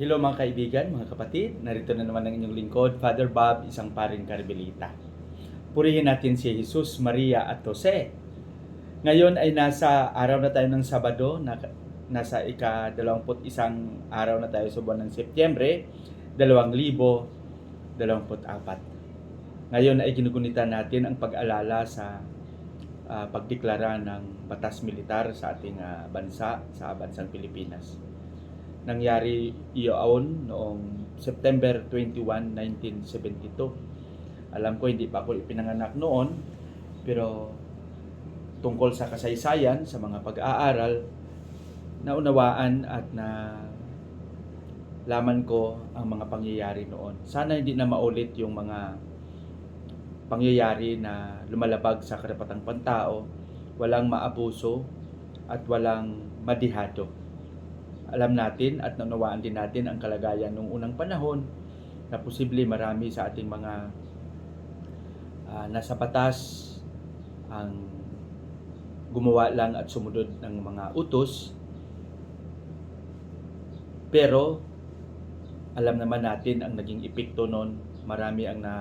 Hello mga kaibigan, mga kapatid. Narito na naman ang inyong lingkod, Father Bob, isang paring karmelita. Purihin natin si Jesus, Maria at Jose. Ngayon ay nasa araw na tayo ng Sabado, na, nasa ika-21 araw na tayo sa buwan ng Setyembre, 2024. Ngayon ay ginugunita natin ang pag-alala sa ah, pagdeklara ng batas militar sa ating ah, bansa, sa bansang Pilipinas nangyari iyon noong September 21, 1972. Alam ko hindi pa ako ipinanganak noon, pero tungkol sa kasaysayan, sa mga pag-aaral, naunawaan at na laman ko ang mga pangyayari noon. Sana hindi na maulit yung mga pangyayari na lumalabag sa karapatang pantao, walang maabuso at walang madihado alam natin at nanawaan din natin ang kalagayan nung unang panahon na posible marami sa ating mga ah, nasa batas ang gumawa lang at sumunod ng mga utos. Pero alam naman natin ang naging epekto noon marami ang na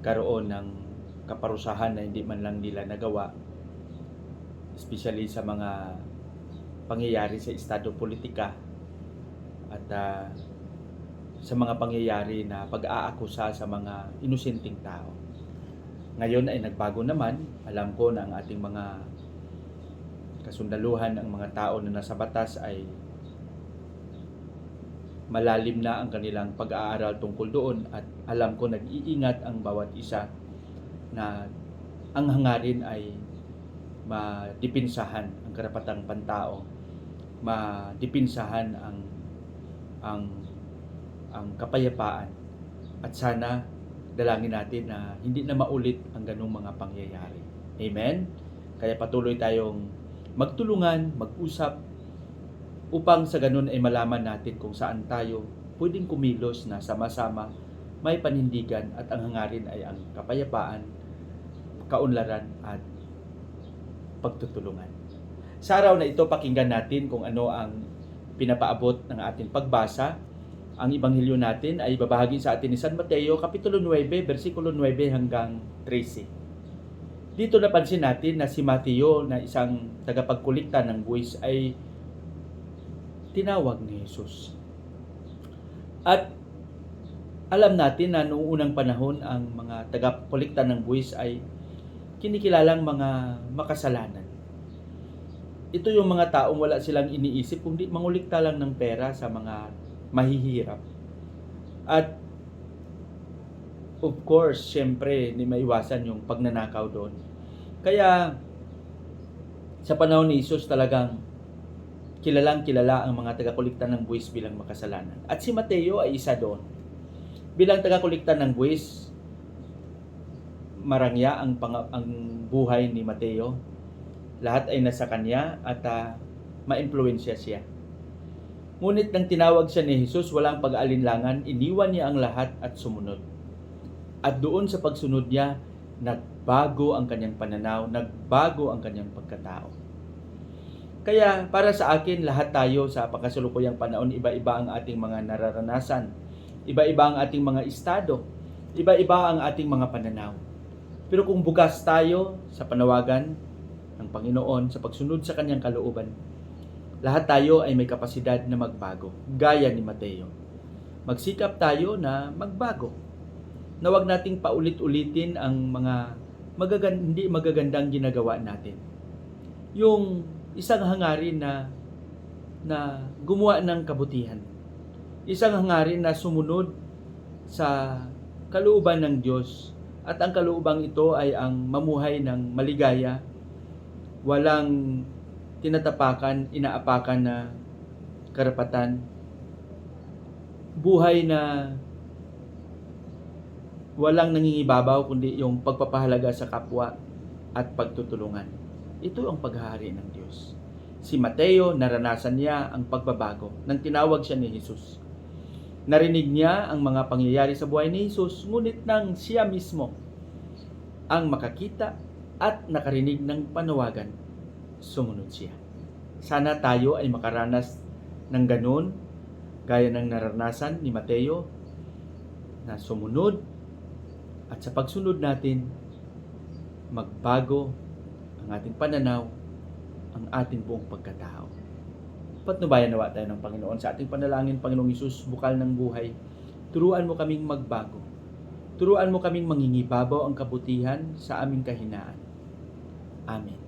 karoon ng kaparusahan na hindi man lang nila nagawa especially sa mga pangyayari sa estado politika at ah, sa mga pangyayari na pag-aakusa sa mga inosenteng tao. Ngayon ay nagbago naman. Alam ko na ang ating mga kasundaluhan, ang mga tao na nasa batas ay malalim na ang kanilang pag-aaral tungkol doon at alam ko nag-iingat ang bawat isa na ang hangarin ay madipinsahan ang karapatang pantao madipinsahan ang ang ang kapayapaan at sana dalangin natin na hindi na maulit ang ganung mga pangyayari. Amen? Kaya patuloy tayong magtulungan, mag-usap upang sa ganun ay malaman natin kung saan tayo pwedeng kumilos na sama-sama may panindigan at ang hangarin ay ang kapayapaan, kaunlaran at pagtutulungan. Sa araw na ito, pakinggan natin kung ano ang pinapaabot ng ating pagbasa. Ang ibanghilyo natin ay babahagi sa atin ni San Mateo, Kapitulo 9, versikulo 9 hanggang 13. Dito napansin natin na si Mateo na isang tagapagkulikta ng buwis ay tinawag ni Jesus. At alam natin na noong unang panahon ang mga tagapagkulikta ng buwis ay kinikilalang mga makasalanan ito yung mga taong wala silang iniisip kundi mangulikta lang ng pera sa mga mahihirap. At of course, syempre, hindi maiwasan yung pagnanakaw doon. Kaya sa panahon ni Jesus talagang kilalang kilala ang mga taga-kulikta ng buwis bilang makasalanan. At si Mateo ay isa doon. Bilang taga-kulikta ng buwis, marangya ang, pang- ang buhay ni Mateo lahat ay nasa kanya at uh, ma-impluensya siya. Ngunit nang tinawag siya ni Jesus, walang pag-alinlangan, iniwan niya ang lahat at sumunod. At doon sa pagsunod niya, nagbago ang kanyang pananaw, nagbago ang kanyang pagkatao. Kaya para sa akin, lahat tayo sa pagkasulukuyang panahon, iba-iba ang ating mga nararanasan. Iba-iba ang ating mga estado. Iba-iba ang ating mga pananaw. Pero kung bukas tayo sa panawagan ng Panginoon sa pagsunod sa kanyang kalooban, lahat tayo ay may kapasidad na magbago, gaya ni Mateo. Magsikap tayo na magbago. Na wag nating paulit-ulitin ang mga magagan hindi magagandang ginagawa natin. Yung isang hangarin na na gumawa ng kabutihan. Isang hangarin na sumunod sa kalooban ng Diyos at ang kaloobang ito ay ang mamuhay ng maligaya walang tinatapakan, inaapakan na karapatan. Buhay na walang nangingibabaw kundi yung pagpapahalaga sa kapwa at pagtutulungan. Ito ang paghahari ng Diyos. Si Mateo, naranasan niya ang pagbabago nang tinawag siya ni Jesus. Narinig niya ang mga pangyayari sa buhay ni Jesus, ngunit nang siya mismo ang makakita at nakarinig ng panawagan, sumunod siya. Sana tayo ay makaranas ng ganun Gaya ng naranasan ni Mateo na sumunod at sa pagsunod natin, magbago ang ating pananaw, ang ating buong pagkatao. Patnubayan nawa tayo ng Panginoon sa ating panalangin, Panginoong Isus, bukal ng buhay. Turuan mo kaming magbago. Turuan mo kaming mangingibabaw ang kabutihan sa aming kahinaan. Amen.